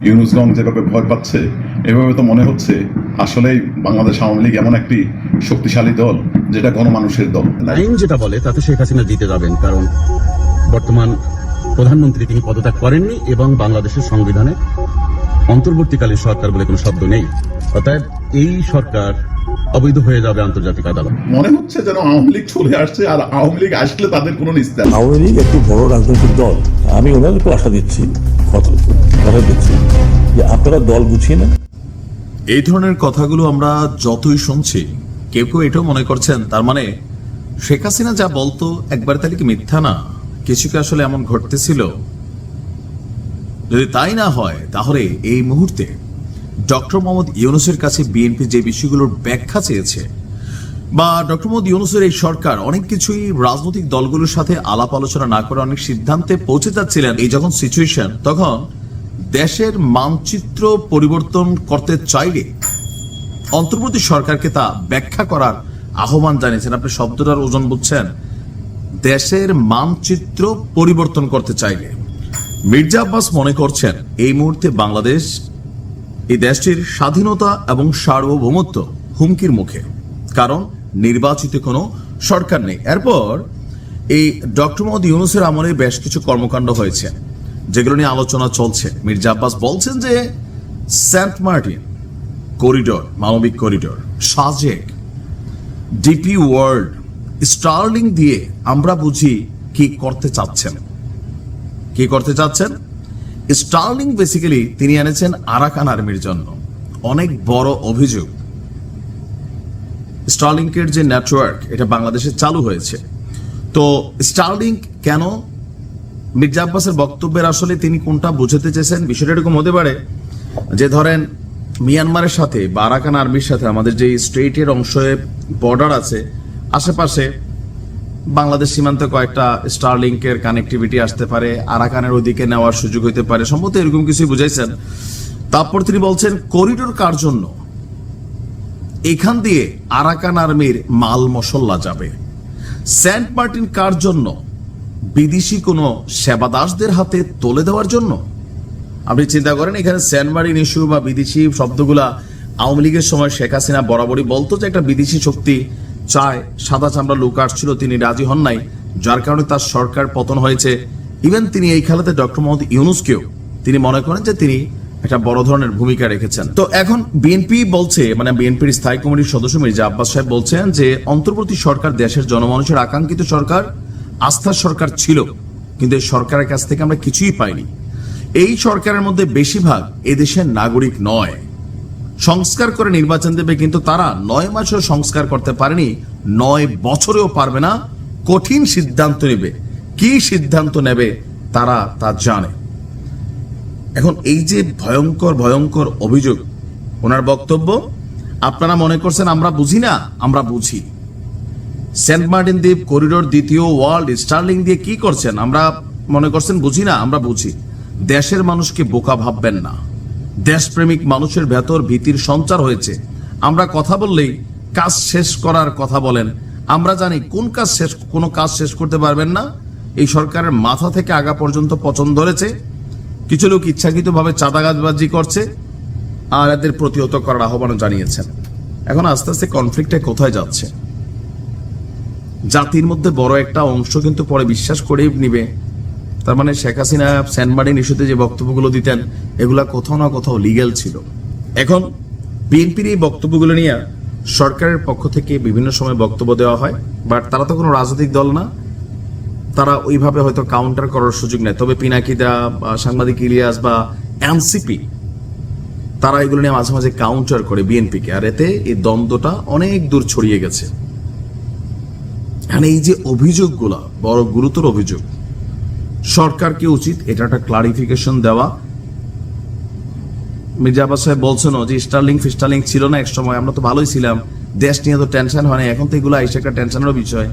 ইউনুসগঞ্জ যেভাবে ভয় পাচ্ছে এভাবে তো মনে হচ্ছে আসলেই বাংলাদেশ আওয়ামী লীগ এমন একটি শক্তিশালী দল যেটা গণমানুষের দল। আইন যেটা বলে তাতে শেখ হাসিনা জিতে যাবেন কারণ বর্তমান প্রধানমন্ত্রী তিনি পদত্যাগ করেননি এবং বাংলাদেশের সংবিধানে অন্তর্বর্তীকালীন সরকার বলে কোনো শব্দ নেই। অতএব এই সরকার অবৈধ হয়ে যাবে আন্তর্জাতিক আদালত। মনে হচ্ছে যেন আওয়ামী লীগ চলে আসছে আর আওয়ামী লীগ আসলে তাদের কোনো নিস্তার। আওয়ামী লীগ একটি বড় রাজনৈতিক দল। আমি ওনাদেরকে আশা দিচ্ছি। কথা দিচ্ছি। যে আপনারা দল গুছিয়ে নেন। এই ধরনের কথাগুলো আমরা যতই শুনছি, কেউ কেউ এটাও মনে করছেন, তার মানে শেখ হাসিনা যা বলতো একবার তাহলে কি মিথ্যা না? কিছু কি আসলে এমন ঘটতেছিল? যদি তাই না হয়, তাহলে এই মুহূর্তে ডক্টর মোহাম্মদ ইউনুসের কাছে বিএনপি যে বিষয়গুলোর ব্যাখ্যা চেয়েছে, বা ডক্টর মোহাম্মদ ইউনুসের এই সরকার অনেক কিছুই রাজনৈতিক দলগুলোর সাথে আলাপ আলোচনা না করে অনেক সিদ্ধান্তে পৌঁছে যাচ্ছিলেন এই যখন সিচুয়েশন তখন দেশের মানচিত্র পরিবর্তন করতে চাইলে অন্তর্বর্তী সরকারকে তা ব্যাখ্যা করার আহ্বান জানিয়েছেন। আপনি শব্দটার ওজন বুঝছেন। দেশের মানচিত্র পরিবর্তন করতে চাইলে। মির্জা আব্বাস মনে করছেন, এই মুহূর্তে বাংলাদেশ, এই দেশটির স্বাধীনতা এবং সার্বভৌমত্ব হুমকির মুখে। কারণ নির্বাচিত কোনো সরকার নেই। এরপর এই ডক্টর মোহাম্মদ ইউনুসের আমলে বেশ কিছু কর্মকাণ্ড হয়েছে। যেগুলো নিয়ে আলোচনা চলছে। মির্জা আব্বাস বলছেন যে সেন্ট মার্টিন করিডোর, মানবিক corridor, Sajek, DP World, Starling দিয়ে আমরা বুঝি কি করতে চাচ্ছেন। কি করতে চাচ্ছেন? স্টার্লিং বেসিক্যালি তিনি এনেছেন আরাকান আর্মির জন্য অনেক বড় অভিযোগ। স্টার্লিংকের যে নেটওয়ার্ক এটা বাংলাদেশে চালু হয়েছে। তো স্টার্লিং কেন মির্জা আব্বাসের বক্তব্যের আসলে তিনি কোনটা বুঝাতে চেয়েছেন? বিষয়টা এরকম হতে পারে যে ধরেন, মিয়ানমারের সাথে বা আরাকান আর্মির সাথে, আমাদের যে স্টেটের অংশে বর্ডার আছে, আশেপাশে বাংলাদেশ সীমান্তে কয়েকটা স্টারলিংকের কানেক্টিভিটি আসতে পারে, আরাকানের ওদিকে নেওয়ার সুযোগ হতে পারে, সম্ভবত এরকম কিছুই বুঝাইছেন। তারপর তিনি বলছেন, করিডোর কার জন্য? এখান দিয়ে আরাকান আর্মির মাল মশল্লা যাবে। সেন্ট মার্টিন কার জন্য? বিদেশি কোনো সেবাদাসদের হাতে তুলে দেওয়ার জন্য? আপনি চিন্তা করেন, এখানে সেন্ট মার্টিন ইস্যু বা বিদেশি শব্দগুলা আওয়ামী লীগের সময় শেখ হাসিনা বরাবরই বলতো যে একটা বিদেশি শক্তি চায়, সাদা চামড়া লোক আসছিল, তিনি রাজি হন নাই, যার কারণে তার সরকার পতন হয়েছে। ইভেন তিনি এই খেলাতে ডক্টর মোহাম্মদ ইউনুসকেও তিনি মনে করেন যে তিনি একটা বড় ধরনের ভূমিকা রেখেছেন। তো এখন বিএনপি বলছে মানে বিএনপির স্থায়ী কমিটির সদস্য মির্জা আব্বাস সাহেব বলছেন যে, অন্তর্বর্তী সরকার দেশের জনমানুষের আকাঙ্ক্ষিত সরকার আস্থার সরকার ছিল, কিন্তু এই সরকারের কাছ থেকে আমরা কিছুই পাইনি। এই সরকারের মধ্যে বেশিরভাগ এদেশের নাগরিক নয়। সংস্কার করে নির্বাচন দেবে কিন্তু তারা নয় মাসেও সংস্কার করতে পারেনি, নয় বছরেও পারবে না, কঠিন সিদ্ধান্ত নেবে। কি সিদ্ধান্ত নেবে তারা তা জানে। এখন এই যে ভয়ঙ্কর ভয়ঙ্কর অভিযোগ, ওনার বক্তব্য, আপনারা মনে করছেন আমরা বুঝি না, আমরা বুঝি। সেন্ট মার্টিন দ্বীপ করিডোর দ্বিতীয় ওয়ার্ল্ড স্টার্লিং দিয়ে কি করছেন? আমরা মনে করছেন বুঝি না, আমরা বুঝি। দেশের মানুষকে বোকা ভাববেন না। দেশপ্রেমিক মানুষের ভেতর ভীতির সঞ্চার হয়েছে। আমরা কথা বললেই কাজ শেষ করার কথা বলেন। আমরা জানি কোন কাজ শেষ, কোনো কাজ শেষ করতে পারবেন না। এই সরকারের মাথা থেকে আগা পর্যন্ত পচন ধরেছে। কিছু লোক ইচ্ছাকৃতভাবে চাঁদাগাজবাজি করছে আর এদের প্রতিহত করার আহ্বানও জানিয়েছেন। এখন আস্তে আস্তে কনফ্লিক্টে কোথায় যাচ্ছে? জাতির মধ্যে বড় একটা অংশ কিন্তু পরে বিশ্বাস করেই নিবে। তার মানে শেখ হাসিনা সেন্ট মার্টিন ইস্যুতে যে বক্তব্যগুলো দিতেন, এগুলা কোথাও না কোথাও লিগ্যাল ছিল। এখন বিএনপির এই বক্তব্যগুলো নিয়ে সরকারের পক্ষ থেকে বিভিন্ন সময় বক্তব্য দেওয়া হয়, বাট তারা তো কোনো রাজনৈতিক দল না। তারা ওইভাবে হয়তো কাউন্টার করার সুযোগ নেয় তবে পিনাকিদা বা সাংবাদিক ইলিয়াস বা এনসিপি, তারা এগুলো নিয়ে মাঝে মাঝে কাউন্টার করে বিএনপিকে। আর এতে এই দ্বন্দ্বটা অনেক দূর ছড়িয়ে গেছে। মানে এই যে অভিযোগগুলো, বড় গুরুতর অভিযোগ, সরকারকে উচিত এটা একটা ক্লারিফিকেশন দেওয়া। মির্জা সাহেব বলছেন যে স্টার্লিং ফিস্টার্লিং ছিল না এক সময়, আমরা তো ভালোই ছিলাম। দেশ নিয়ে তো টেনশন হয় না এখন তো এগুলো আইসে একটা টেনশনেরও বিষয়।